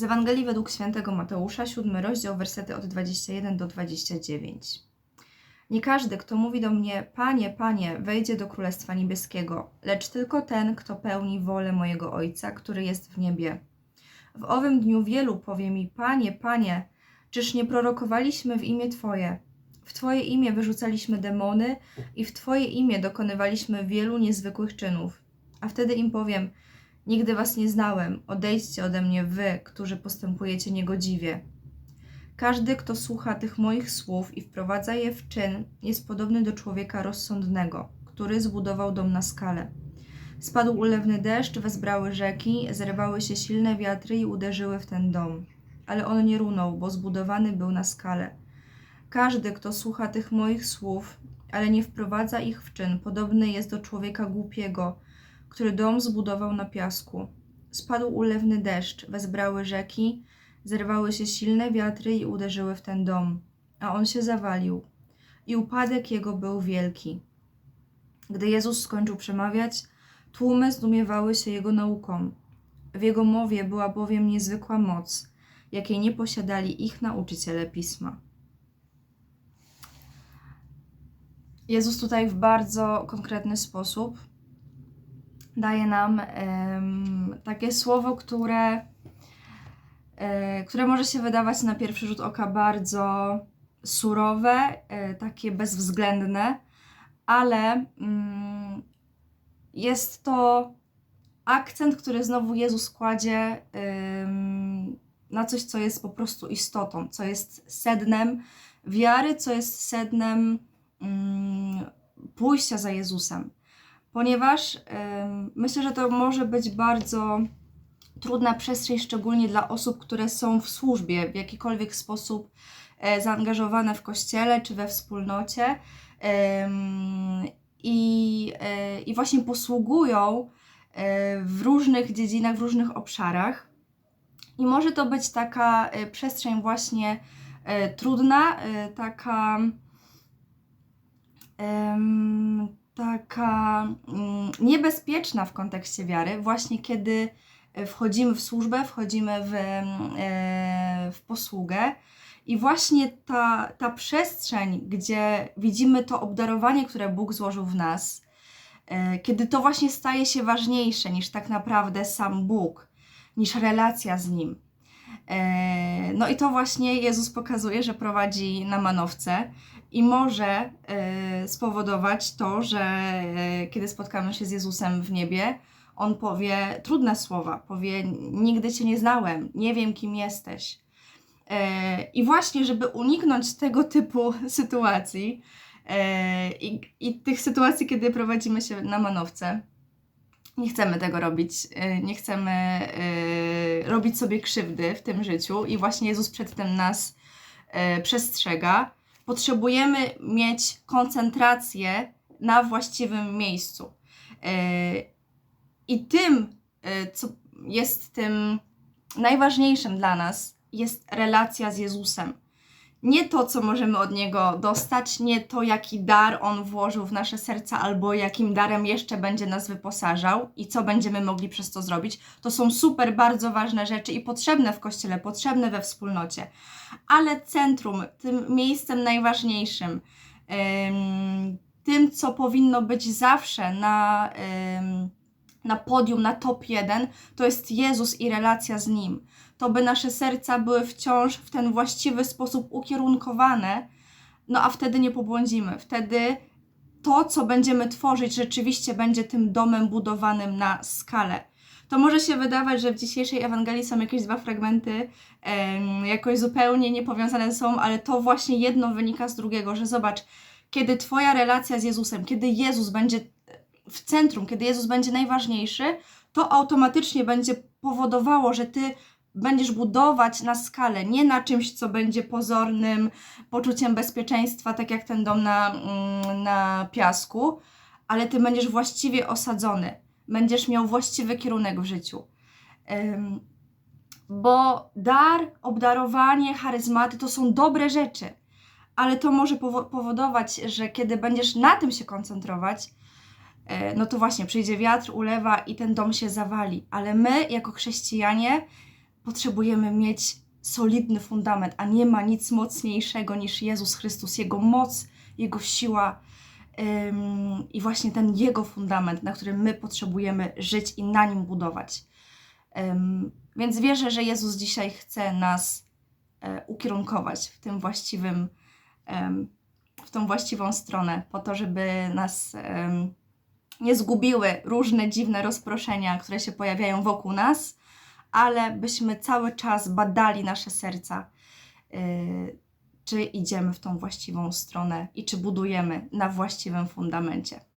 Z Ewangelii według świętego Mateusza, 7 rozdział, wersety od 21 do 29. Nie każdy, kto mówi do mnie, Panie, Panie, wejdzie do Królestwa Niebieskiego, lecz tylko ten, kto pełni wolę mojego Ojca, który jest w niebie. W owym dniu wielu powie mi, Panie, Panie, czyż nie prorokowaliśmy w imię Twoje? W Twoje imię wyrzucaliśmy demony i w Twoje imię dokonywaliśmy wielu niezwykłych czynów. A wtedy im powiem, nigdy Was nie znałem, odejdźcie ode mnie Wy, którzy postępujecie niegodziwie. Każdy, kto słucha tych moich słów i wprowadza je w czyn, jest podobny do człowieka rozsądnego, który zbudował dom na skale. Spadł ulewny deszcz, wezbrały rzeki, zrywały się silne wiatry i uderzyły w ten dom. Ale on nie runął, bo zbudowany był na skale. Każdy, kto słucha tych moich słów, ale nie wprowadza ich w czyn, podobny jest do człowieka głupiego, który dom zbudował na piasku. Spadł ulewny deszcz, wezbrały rzeki, zerwały się silne wiatry i uderzyły w ten dom, a on się zawalił. I upadek jego był wielki. Gdy Jezus skończył przemawiać, tłumy zdumiewały się jego nauką. W jego mowie była bowiem niezwykła moc, jakiej nie posiadali ich nauczyciele pisma. Jezus tutaj w bardzo konkretny sposób daje nam takie słowo, które, e, które może się wydawać na pierwszy rzut oka bardzo surowe, e, takie bezwzględne, ale mm, jest to akcent, który znowu Jezus kładzie na coś, co jest po prostu istotą, co jest sednem wiary, co jest sednem mm, pójścia za Jezusem ponieważ myślę, że to może być bardzo trudna przestrzeń, szczególnie dla osób, które są w służbie w jakikolwiek sposób e, zaangażowane w kościele czy we wspólnocie i, e, i właśnie posługują e, w różnych dziedzinach, w różnych obszarach. I może to być taka przestrzeń właśnie trudna, taka taka mm, niebezpieczna w kontekście wiary, właśnie kiedy e, wchodzimy w służbę, wchodzimy w, mm, e, w posługę. I właśnie ta, ta przestrzeń, gdzie widzimy to obdarowanie, które Bóg złożył w nas, e, kiedy to właśnie staje się ważniejsze niż tak naprawdę sam Bóg, niż relacja z Nim. E, No i to właśnie Jezus pokazuje, że prowadzi na manowce i może e, spowodować to, że e, kiedy spotkamy się z Jezusem w niebie, on powie trudne słowa, powie: Nigdy cię nie znałem, nie wiem, kim jesteś. I właśnie, żeby uniknąć tego typu sytuacji i, i tych sytuacji, kiedy prowadzimy się na manowce, nie chcemy tego robić, e, nie chcemy e, robić sobie krzywdy w tym życiu i właśnie Jezus przed tym nas e, przestrzega. Potrzebujemy mieć koncentrację na właściwym miejscu. I tym, co jest tym najważniejszym dla nas, jest relacja z Jezusem. Nie to, co możemy od Niego dostać, nie to, jaki dar On włożył w nasze serca, albo jakim darem jeszcze będzie nas wyposażał i co będziemy mogli przez to zrobić. To są super, bardzo ważne rzeczy i potrzebne w Kościele, potrzebne we wspólnocie. Ale centrum, tym miejscem najważniejszym, tym, co powinno być zawsze na, na podium, na top 1, to jest Jezus i relacja z Nim. To by nasze serca były wciąż w ten właściwy sposób ukierunkowane, no a wtedy nie pobłądzimy. Wtedy to, co będziemy tworzyć, rzeczywiście będzie tym domem budowanym na skalę. To może się wydawać, że w dzisiejszej Ewangelii są jakieś dwa fragmenty, em, jakoś zupełnie niepowiązane sobą, ale to właśnie jedno wynika z drugiego, że zobacz, kiedy Twoja relacja z Jezusem, kiedy Jezus będzie w centrum, kiedy Jezus będzie najważniejszy, to automatycznie będzie powodowało, że Ty będziesz budować na skalę, nie na czymś, co będzie pozornym poczuciem bezpieczeństwa, tak jak ten dom na, mm, na piasku, ale Ty będziesz właściwie osadzony, będziesz miał właściwy kierunek w życiu. Bo dar, obdarowanie, charyzmaty to są dobre rzeczy, ale to może powo- powodować, że kiedy będziesz na tym się koncentrować, e, no to właśnie przyjdzie wiatr, ulewa i ten dom się zawali. Ale my, jako chrześcijanie, potrzebujemy mieć solidny fundament, a nie ma nic mocniejszego niż Jezus Chrystus, Jego moc, Jego siła ym, i właśnie ten Jego fundament, na którym my potrzebujemy żyć i na nim budować. Ym, więc wierzę, że Jezus dzisiaj chce nas e, ukierunkować w tym właściwym, w tą właściwą stronę, po to, żeby nas nie zgubiły różne dziwne rozproszenia, które się pojawiają wokół nas, ale byśmy cały czas badali nasze serca, y, czy idziemy w tą właściwą stronę i czy budujemy na właściwym fundamencie.